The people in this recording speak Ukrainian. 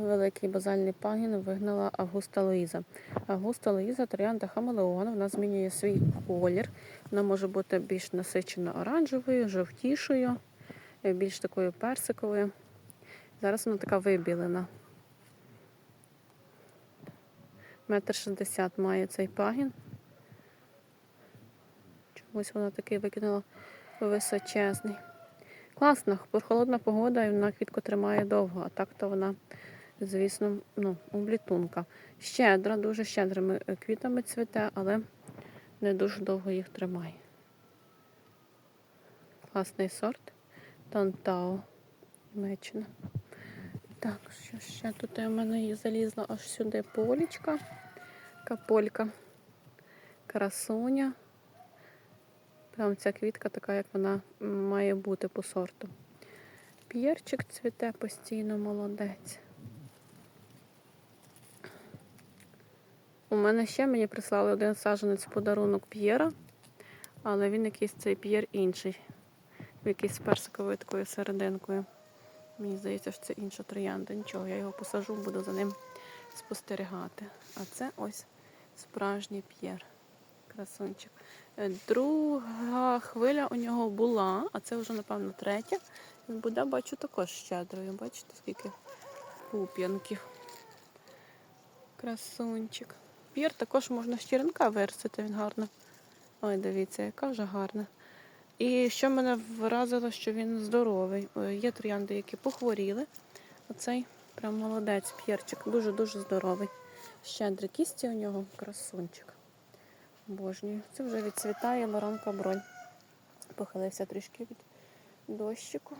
великий базальний пагін вигнала Августа Луїза. Августа Луїза троянда хамелеон, вона змінює свій колір. Вона може бути більш насичено оранжевою, жовтішою, е, більш такою персиковою. Зараз вона така вибілена. Метр шістдесят має цей пагін. Чомусь вона такий викинула височезний. Класно, прохолодна погода і вона квітку тримає довго, а так то вона, звісно, ну, облітунка. Щедра, дуже щедрими е, квітами цвіте, але не дуже довго їх тримає. Класний сорт. Тантао. Німеччина. Так, що ще тут у мене залізла аж сюди полічка, каполька, красуня. Прям ця квітка така, як вона має бути по сорту. П'єрчик цвіте постійно, молодець. У мене ще мені прислали один саджанець в подарунок п'єра, але він якийсь цей п'єр інший. Якийсь з персиковою такою серединкою. Мені здається, що це інша троянда. Нічого, я його посажу, буду за ним спостерігати. А це ось справжній п'єр. Красунчик. Е, Друга хвиля у нього була, а це вже, напевно, третя. Він буде, бачу, також щедрою. Бачите, скільки пуп'янків. Красунчик. П'єр також можна з черенка виростити, він гарно. Ой, дивіться, яка вже гарна. І що мене вразило, що він здоровий. Е, Є троянди, які похворіли. Оцей прям молодець, п'єрчик, дуже-дуже здоровий. Щедрі кісті у нього, красунчик. Обожнюю. Це вже відцвітає Лоранка бронь. Похилився трішки від дощику.